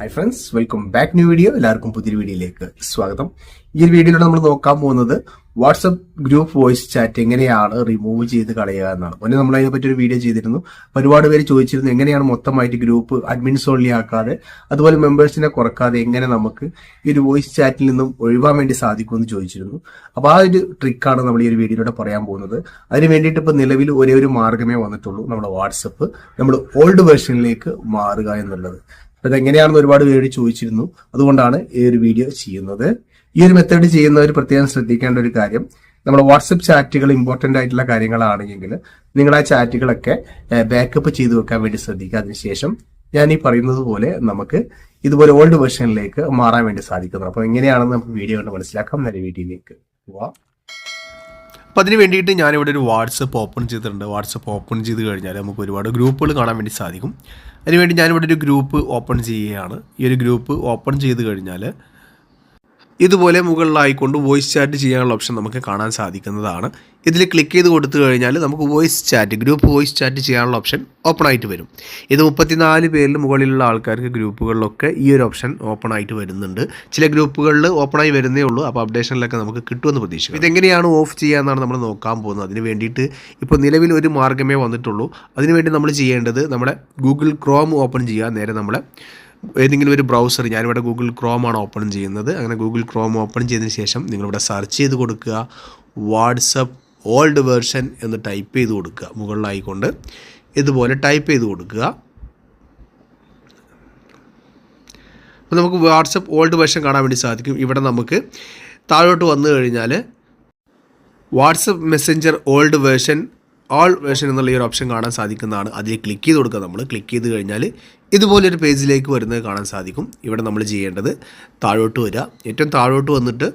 Hi friends welcome back new video എല്ലാവർക്കും പുതിയൊരു വീഡിയോയിലേക്ക് സ്വാഗതം. ഈ ഒരു വീഡിയോയിലൂടെ നമ്മൾ നോക്കാൻ പോകുന്നത് വാട്സപ്പ് ഗ്രൂപ്പ് വോയിസ് ചാറ്റ് എങ്ങനെയാണ് റിമൂവ് ചെയ്ത് കളയുക എന്നാണ്. മുന്നേ നമ്മൾ അതിനെ പറ്റി ഒരു വീഡിയോ ചെയ്തിരുന്നു. ഒരുപാട് പേര് ചോദിച്ചിരുന്നു എങ്ങനെയാണ് മൊത്തമായിട്ട് ഗ്രൂപ്പ് അഡ്മിൻസ് ഓൺലി ആക്കാതെ അതുപോലെ മെമ്പേഴ്സിനെ കുറക്കാതെ എങ്ങനെ നമുക്ക് ഈ ഒരു വോയിസ് ചാറ്റിൽ നിന്നും ഒഴിവാൻ വേണ്ടി സാധിക്കുമെന്ന് ചോദിച്ചിരുന്നു. അപ്പൊ ആ ഒരു ട്രിക്കാണ് നമ്മൾ ഈ ഒരു വീഡിയോയിലൂടെ പറയാൻ പോകുന്നത്. അതിന് വേണ്ടിയിട്ട് ഇപ്പൊ നിലവിൽ ഒരേ ഒരു മാർഗമേ വന്നിട്ടുള്ളൂ. നമ്മുടെ വാട്സപ്പ് നമ്മുടെ ഓൾഡ് വേർഷനിലേക്ക് മാറുക എന്നുള്ളത്. അപ്പൊ ഇതെങ്ങനെയാണെന്ന് ഒരുപാട് പേര് ചോദിച്ചിരുന്നു. അതുകൊണ്ടാണ് ഈ ഒരു വീഡിയോ ചെയ്യുന്നത്. ഈ ഒരു മെത്തേഡ് ചെയ്യുന്നവർ പ്രത്യേകം ശ്രദ്ധിക്കേണ്ട ഒരു കാര്യം നമ്മുടെ വാട്സപ്പ് ചാറ്റുകൾ ഇമ്പോർട്ടന്റ് ആയിട്ടുള്ള കാര്യങ്ങളാണെങ്കിൽ നിങ്ങൾ ആ ചാറ്റുകളൊക്കെ ബാക്കപ്പ് ചെയ്തു വെക്കാൻ വേണ്ടി ശ്രദ്ധിക്കുക. അതിനുശേഷം ഞാൻ ഈ പറയുന്നത് പോലെ നമുക്ക് ഇതുപോലെ ഓൾഡ് വേർഷനിലേക്ക് മാറാൻ വേണ്ടി സാധിക്കുന്നു. അപ്പോൾ എങ്ങനെയാണെന്ന് നമുക്ക് വീഡിയോ കണ്ട് മനസ്സിലാക്കാം. നല്ല വീഡിയോയിലേക്ക് പോവാ. അപ്പോൾ അതിന് വേണ്ടിയിട്ട് ഞാനിവിടെ ഒരു വാട്സപ്പ് ഓപ്പൺ ചെയ്തിട്ടുണ്ട്. വാട്സപ്പ് ഓപ്പൺ ചെയ്ത് കഴിഞ്ഞാൽ നമുക്ക് ഒരുപാട് ഗ്രൂപ്പുകൾ കാണാൻ വേണ്ടി സാധിക്കും. അതിനുവേണ്ടി ഞാനിവിടെ ഒരു ഗ്രൂപ്പ് ഓപ്പൺ ചെയ്യുകയാണ്. ഈ ഒരു ഗ്രൂപ്പ് ഓപ്പൺ ചെയ്ത് കഴിഞ്ഞാൽ ഇതുപോലെ മുകളിലായിക്കൊണ്ട് വോയിസ് ചാറ്റ് ചെയ്യാനുള്ള ഓപ്ഷൻ നമുക്ക് കാണാൻ സാധിക്കുന്നതാണ്. ഇതിൽ ക്ലിക്ക് ചെയ്ത് കൊടുത്തു കഴിഞ്ഞാൽ നമുക്ക് voice chat group voice chat ചെയ്യാനുള്ള ഓപ്ഷൻ ഓപ്പൺ ആയിട്ട് വരും. ഇത് മുപ്പത്തിനാല് പേരിൽ മുകളിലുള്ള ആൾക്കാർക്ക് ഗ്രൂപ്പുകളിലൊക്കെ ഈ ഒരു ഓപ്ഷൻ ഓപ്പൺ ആയിട്ട് വരുന്നുണ്ട്. ചില ഗ്രൂപ്പുകളിൽ ഓപ്പൺ ആയി വരുന്നേ ഉള്ളൂ. അപ്പോൾ അപ്ഡേഷനിലൊക്കെ നമുക്ക് കിട്ടുമെന്ന് പ്രതീക്ഷിക്കും ഇതെങ്ങനെയാണ് ഓഫ് ചെയ്യാമെന്നാണ് നമ്മൾ നോക്കാൻ പോകുന്നത്. അതിന് വേണ്ടിയിട്ട് ഇപ്പോൾ നിലവിൽ ഒരു മാർഗമേ വന്നിട്ടുള്ളൂ. അതിനുവേണ്ടി നമ്മൾ ചെയ്യേണ്ടത് നമ്മുടെ ഗൂഗിൾ ക്രോം ഓപ്പൺ ചെയ്യുക നേരെ നമ്മളെ ഏതെങ്കിലും ഒരു ബ്രൗസർ ഞാനിവിടെ ഗൂഗിൾ ക്രോം ആണ് ഓപ്പൺ ചെയ്യുന്നത്. അങ്ങനെ ഗൂഗിൾ ക്രോം ഓപ്പൺ ചെയ്തതിന് ശേഷം നിങ്ങളിവിടെ സെർച്ച് ചെയ്ത് കൊടുക്കുക. വാട്സപ്പ് ഓൾഡ് വേർഷൻ എന്ന് ടൈപ്പ് ചെയ്ത് കൊടുക്കുക. മുകളിലായിക്കൊണ്ട് ഇതുപോലെ ടൈപ്പ് ചെയ്ത് കൊടുക്കുക. അപ്പോൾ നമുക്ക് വാട്സപ്പ് ഓൾഡ് വേർഷൻ കാണാൻ വേണ്ടി സാധിക്കും. ഇവിടെ നമുക്ക് താഴോട്ട് വന്നു കഴിഞ്ഞാൽ WhatsApp messenger old version old version എന്നുള്ള ഈ ഒരു ഓപ്ഷൻ കാണാൻ സാധിക്കുന്നതാണ്. അതിൽ ക്ലിക്ക് ചെയ്ത് കൊടുക്കുക. നമ്മൾ ക്ലിക്ക് ചെയ്ത് കഴിഞ്ഞാൽ ഇതുപോലൊരു പേജിലേക്ക് വരുന്നത് കാണാൻ സാധിക്കും. ഇവിടെ നമ്മൾ ചെയ്യേണ്ടത് താഴോട്ട് വരിക. ഏറ്റവും താഴോട്ട് വന്നിട്ട്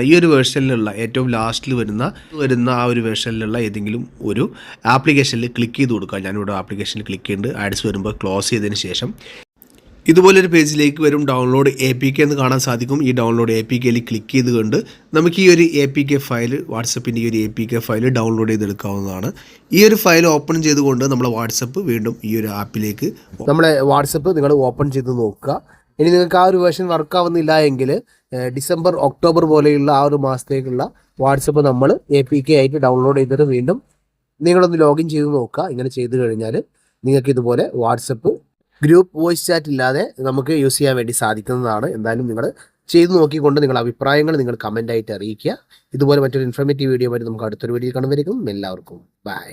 ഈ ഒരു വേർഷനിലുള്ള ഏറ്റവും ലാസ്റ്റിൽ വരുന്ന വരുന്ന ആ ഒരു വേർഷനിലുള്ള ഏതെങ്കിലും ഒരു ആപ്ലിക്കേഷനിൽ ക്ലിക്ക് ചെയ്ത് കൊടുക്കുക. ഞാനിവിടെ ആപ്ലിക്കേഷനിൽ ക്ലിക്ക് ചെയ്യുന്നുണ്ട്. ആഡ്സ് വരുമ്പോൾ ക്ലോസ് ചെയ്തതിന് ശേഷം ഇതുപോലൊരു പേജിലേക്ക് വരും ഡൗൺലോഡ് എ പി കെ എന്ന് കാണാൻ സാധിക്കും. ഈ ഡൗൺലോഡ് എ പി കെയിൽ ക്ലിക്ക് ചെയ്തുകൊണ്ട് നമുക്ക് ഈ ഒരു എ പി കെ ഫയൽ വാട്സപ്പിന്റെ ഈ ഒരു A P K file download ചെയ്തെടുക്കാവുന്നതാണ്. ഈ ഒരു ഫയൽ ഓപ്പൺ ചെയ്തുകൊണ്ട് നമ്മളെ വാട്സപ്പ് വീണ്ടും ഈ ഒരു ആപ്പിലേക്ക് നമ്മളെ വാട്സപ്പ് നിങ്ങൾ ഓപ്പൺ ചെയ്ത് നോക്കുക. ഇനി നിങ്ങൾക്ക് ആ ഒരു വേർഷൻ വർക്ക് ആവുന്നില്ല എങ്കിൽ ഡിസംബർ ഒക്ടോബർ പോലെയുള്ള ആ ഒരു മാസത്തേക്കുള്ള വാട്സപ്പ് നമ്മൾ എ പി കെ ആയിട്ട് ഡൗൺലോഡ് ചെയ്തിട്ട് വീണ്ടും നിങ്ങളൊന്ന് ലോഗിൻ ചെയ്ത് നോക്കുക. ഇങ്ങനെ ചെയ്ത് കഴിഞ്ഞാൽ നിങ്ങൾക്ക് ഇതുപോലെ വാട്സപ്പ് ഗ്രൂപ്പ് വോയിസ് ചാറ്റ് ഇല്ലാതെ നമുക്ക് യൂസ് ചെയ്യാൻ വേണ്ടി സാധിക്കുന്നതാണ്. എന്തായാലും നിങ്ങൾ ചെയ്തു നോക്കിക്കൊണ്ട് നിങ്ങളുടെ അഭിപ്രായങ്ങൾ നിങ്ങൾ കമന്റായിട്ട് അറിയിക്കുക. ഇതുപോലെ മറ്റൊരു ഇൻഫർമേറ്റീവ് വീഡിയോ ആയിട്ട് നമുക്ക് അടുത്തൊരു വീഡിയോ കണ്ടുവരിക്കും എല്ലാവർക്കും ബൈ